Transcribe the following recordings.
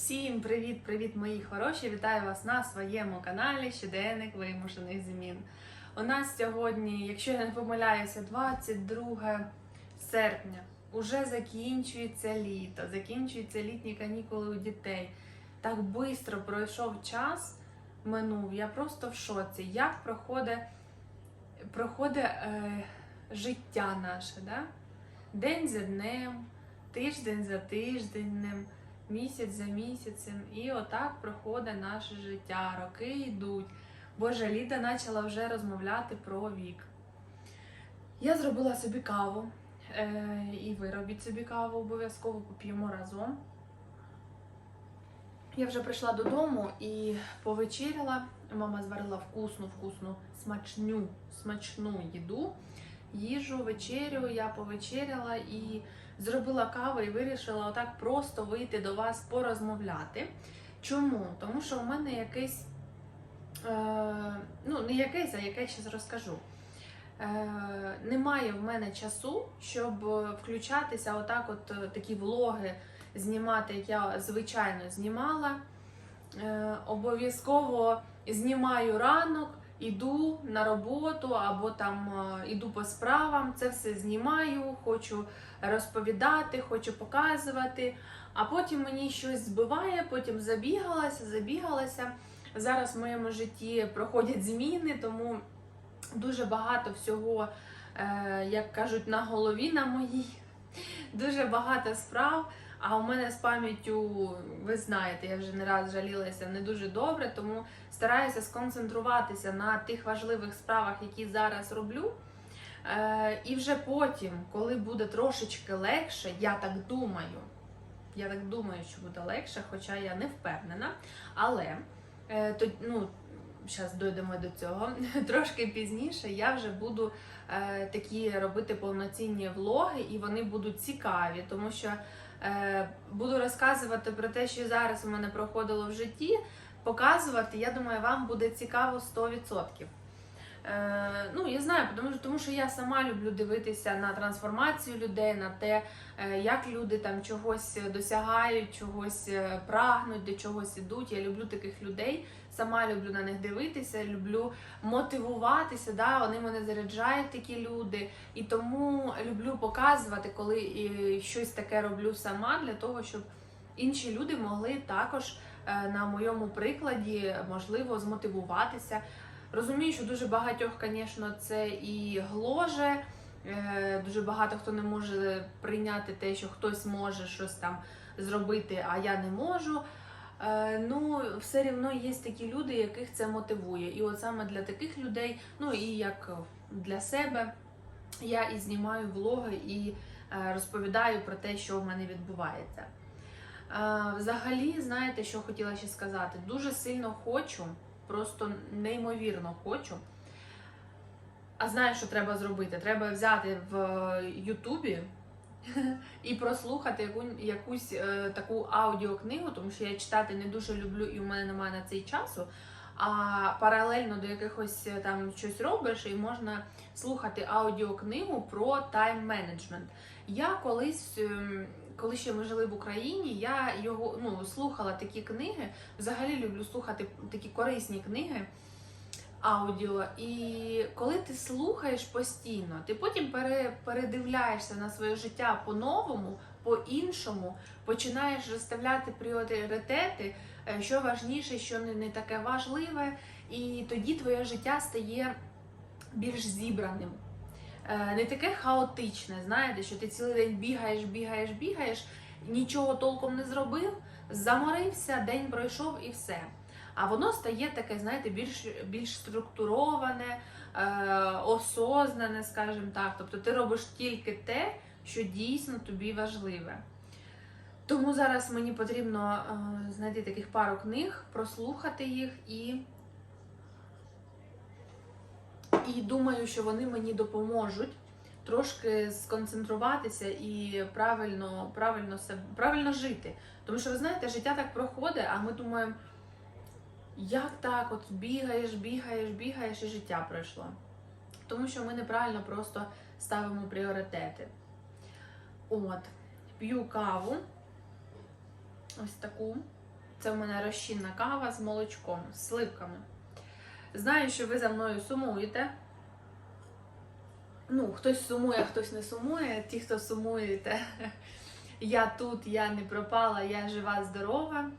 Всім привіт-привіт, мої хороші! Вітаю вас на своєму каналі Щоденник вимушених змін. У нас сьогодні, якщо я не помиляюся, 22 серпня. Уже закінчується літо, закінчуються літні канікули у дітей. Так швидко пройшов час, минув. Я просто в шоці. Як проходить, проходить е, життя наше, да? день за днем, тиждень за тижденем місяць за місяцем. І отак проходить наше життя. Роки йдуть. Боже, Ліда почала вже розмовляти про вік. Я зробила собі каву. Е, і ви робіть собі каву, обов'язково поп'ємо разом. Я вже прийшла додому і повечеряла. Мама зварила вкусну, вкусну, смачню, смачну їду. Їжу, вечерю, я повечеряла і зробила каву і вирішила отак просто вийти до вас порозмовляти. Чому? Тому що у мене якийсь, е, ну не якийсь, а яке зараз розкажу. Е, немає в мене часу, щоб включатися, отак, от е, такі влоги знімати, як я звичайно знімала. Е, обов'язково знімаю ранок, іду на роботу або там е, іду по справам. Це все знімаю, хочу розповідати, хочу показувати. А потім мені щось збиває, потім забігалася, забігалася. Зараз в моєму житті проходять зміни, тому дуже багато всього, е, як кажуть, на голові на моїй. Дуже багато справ. А у мене з пам'яттю, ви знаєте, я вже не раз жалілася не дуже добре, тому стараюся сконцентруватися на тих важливих справах, які зараз роблю. Е, і вже потім, коли буде трошечки легше, я так думаю, я так думаю, що буде легше, хоча я не впевнена. Але е, то, ну, зараз дійдемо до цього. Трошки пізніше я вже буду е, такі робити повноцінні влоги, і вони будуть цікаві, тому що буду розказувати про те, що зараз у мене проходило в житті. Показувати, я думаю, вам буде цікаво 100%. Е, ну, я знаю, тому, що я сама люблю дивитися на трансформацію людей, на те, е, як люди там чогось досягають, чогось е, прагнуть, до чогось ідуть. Я люблю таких людей, сама люблю на них дивитися, люблю мотивуватися. Да? Вони мене заряджають, такі люди. І тому люблю показувати, коли і щось таке роблю сама, для того, щоб інші люди могли також е, на моєму прикладі можливо змотивуватися. Розумію, що дуже багатьох, звісно, це і гложе. Е, Дуже багато хто не може прийняти те, що хтось може щось там зробити, а я не можу. Е, Ну, все рівно є такі люди, яких це мотивує. І от саме для таких людей, ну і як для себе, я і знімаю влоги і е, розповідаю про те, що в мене відбувається. Е, Взагалі, знаєте, що хотіла ще сказати? Дуже сильно хочу просто неймовірно хочу. А знаю, що треба зробити. Треба взяти в Ютубі і прослухати яку, якусь е, таку аудіокнигу, тому що я читати не дуже люблю і в мене немає на цей часу. А паралельно до якихось е, там щось робиш, і можна слухати аудіокнигу про тайм-менеджмент. Я колись, ем, коли ще ми жили в Україні, я його ну, слухала такі книги. Взагалі люблю слухати такі корисні книги аудіо. І коли ти слухаєш постійно, ти потім пере, передивляєшся на своє життя по-новому, по-іншому, починаєш розставляти пріоритети, е, що важніше, що не, таке важливе, і тоді твоє життя стає більш зібраним. Е, Не таке хаотичне, знаєте, що ти цілий день бігаєш, бігаєш, бігаєш, нічого толком не зробив, заморився, день пройшов і все. А воно стає таке, знаєте, більш більш структуроване, е, осознане, скажімо так. Тобто ти робиш тільки те, що дійсно тобі важливе. Тому зараз мені потрібно е, знайти таких пару книг, прослухати їх і. І думаю, що вони мені допоможуть трошки сконцентруватися і правильно, правильно, правильно жити. Тому що ви знаєте, життя так проходить, а ми думаємо, як так, от бігаєш, бігаєш, бігаєш, і життя пройшло. Тому що ми неправильно просто ставимо пріоритети. От, п'ю каву, ось таку. Це в мене розчинна кава з молочком, з сливками. Знаю, що ви за мною сумуєте. Ну, хтось сумує, хтось не сумує. Ті, хто сумуєте, я тут, я не пропала, я жива, здорова.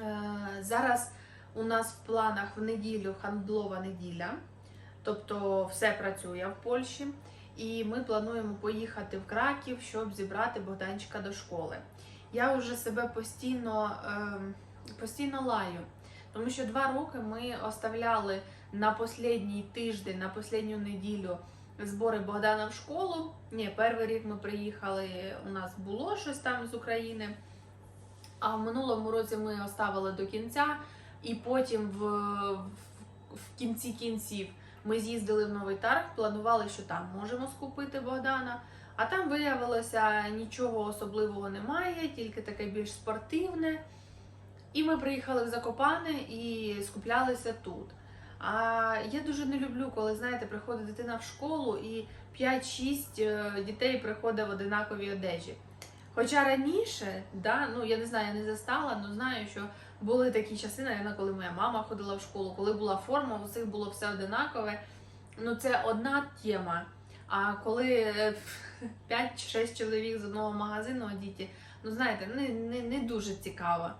Е, Зараз у нас в планах в неділю хандлова неділя, тобто все працює в Польщі. І ми плануємо поїхати в Краків, щоб зібрати Богданчика до школи. Я вже себе постійно, ем, постійно лаю, тому що два роки ми оставляли на останній тиждень, на останню неділю збори Богдана в школу. Ні, перший рік ми приїхали, у нас було щось там з України. А в минулому році ми оставили до кінця, і потім в, в, кінці кінців ми з'їздили в новий тарг, планували, що там можемо скупити Богдана. А там виявилося нічого особливого немає, тільки таке більш спортивне. І ми приїхали в Закопане і скуплялися тут. А я дуже не люблю, коли знаєте, приходить дитина в школу і 5-6 е, дітей приходить в одинаковій одежі. Хоча раніше, да, ну я не знаю, я не застала, але знаю, що були такі часи, навіть, коли моя мама ходила в школу, коли була форма, у всіх було все одинакове. Ну це одна тема. А коли е, 5-6 чоловік з одного магазину діти, ну знаєте, не, не, не дуже цікаво.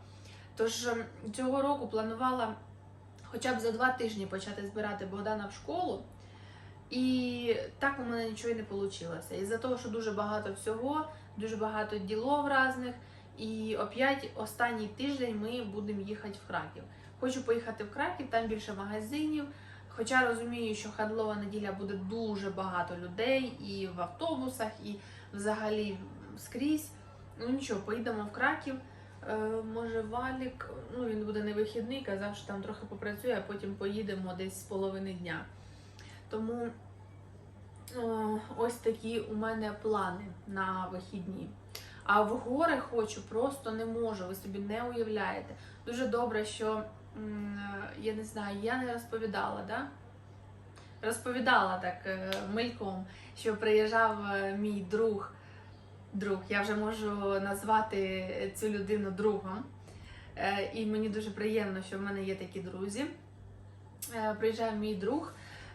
Тож ем, цього року планувала хоча б за два тижні почати збирати Богдана в школу. І так у мене нічого і не вийшло. Із-за того, що дуже багато всього, дуже багато ділов різних. І опять останній тиждень ми будемо їхати в Краків. Хочу поїхати в Краків, там більше магазинів. Хоча розумію, що хандлова неділя буде дуже багато людей і в автобусах, і взагалі скрізь. Ну нічого, поїдемо в Краків. Е, може, Валік, ну він буде не вихідний, казав, що там трохи попрацює, а потім поїдемо десь з половини дня. Тому о, ось такі у мене плани на вихідні. А в гори хочу, просто не можу, ви собі не уявляєте. Дуже добре, що я не знаю, я не розповідала, да? Розповідала так е, мельком, що приїжджав е, мій друг. Друг, я вже можу назвати цю людину другом. Е, І мені дуже приємно, що в мене є такі друзі. Е, Приїжджав мій друг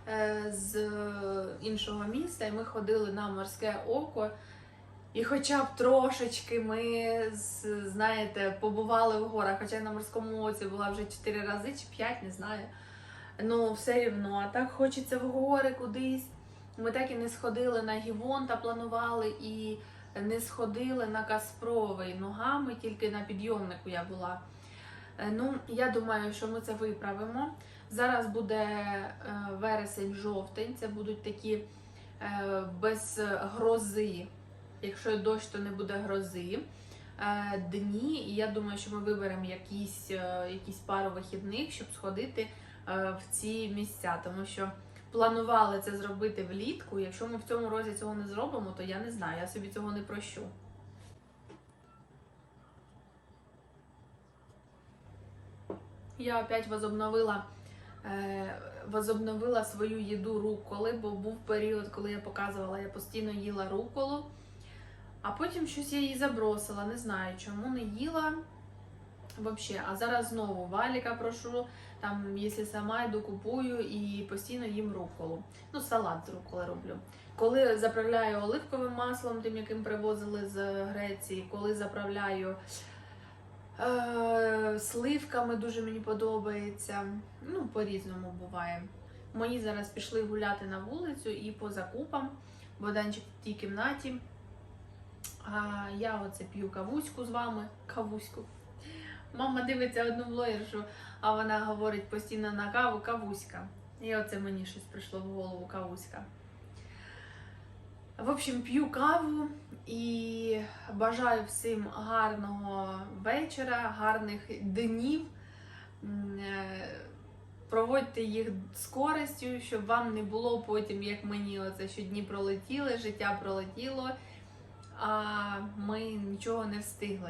е, з іншого міста, і ми ходили на морське око. І хоча б трошечки ми, знаєте, побували в горах, хоча я на морському оці була вже 4 рази чи 5, не знаю. Ну, все рівно, а так хочеться в гори кудись. Ми так і не сходили на Гівонта, планували і не сходили на Каспровий ногами, тільки на підйомнику я була. Е, Ну, я думаю, що ми це виправимо. Зараз буде е, вересень-жовтень, це будуть такі е, без грози. Якщо дощ, то не буде грози. е, Дні, і я думаю, що ми виберемо якісь, е, якісь пару вихідних, щоб сходити е, в ці місця, тому що планували це зробити влітку. Якщо ми в цьому році цього не зробимо, то я не знаю, я собі цього не прощу. Я опять возобновила, возобновила свою їду руколи, бо був період, коли я показувала, я постійно їла руколу, а потім щось я її забросила, не знаю чому не їла. Вообще, а зараз знову валіка прошу, там, якщо сама йду, купую і постійно їм руколу. Ну, салат з руколи роблю. Коли заправляю оливковим маслом, тим, яким привозили з Греції, коли заправляю е, сливками, дуже мені подобається. Ну, по-різному буває. Мої зараз пішли гуляти на вулицю і по закупам. Боданчик в тій кімнаті. А я оце п'ю кавуську з вами. Кавуську. Мама дивиться одну блогершу, а вона говорить постійно на каву кавуська. І оце мені щось прийшло в голову кавуська. В общем, п'ю каву і бажаю всім гарного вечора, гарних днів. Е, Проводьте їх з користю, щоб вам не було потім, як мені, оце, що дні пролетіли, життя пролетіло, а ми нічого не встигли.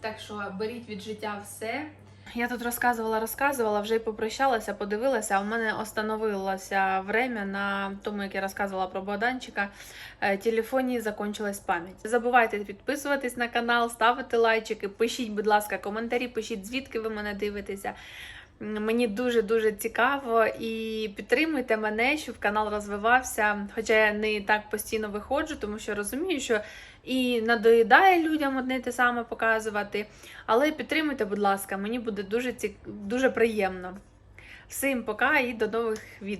Так що беріть від життя все, Я тут розказувала, розказувала, вже й попрощалася, подивилася. а У мене остановилося время на тому, як я розказувала про Богданчика. Е, Телефоні закончилась пам'ять. Не забувайте підписуватись на канал, ставити лайчики, пишіть, будь ласка, коментарі, пишіть, звідки ви мене дивитеся. Мені дуже дуже цікаво і підтримуйте мене, щоб канал розвивався. Хоча я не так постійно виходжу, тому що розумію, що і надоїдає людям одне те саме показувати. Але підтримуйте, будь ласка, мені буде дуже цік... дуже приємно. Всім пока і до нових відео.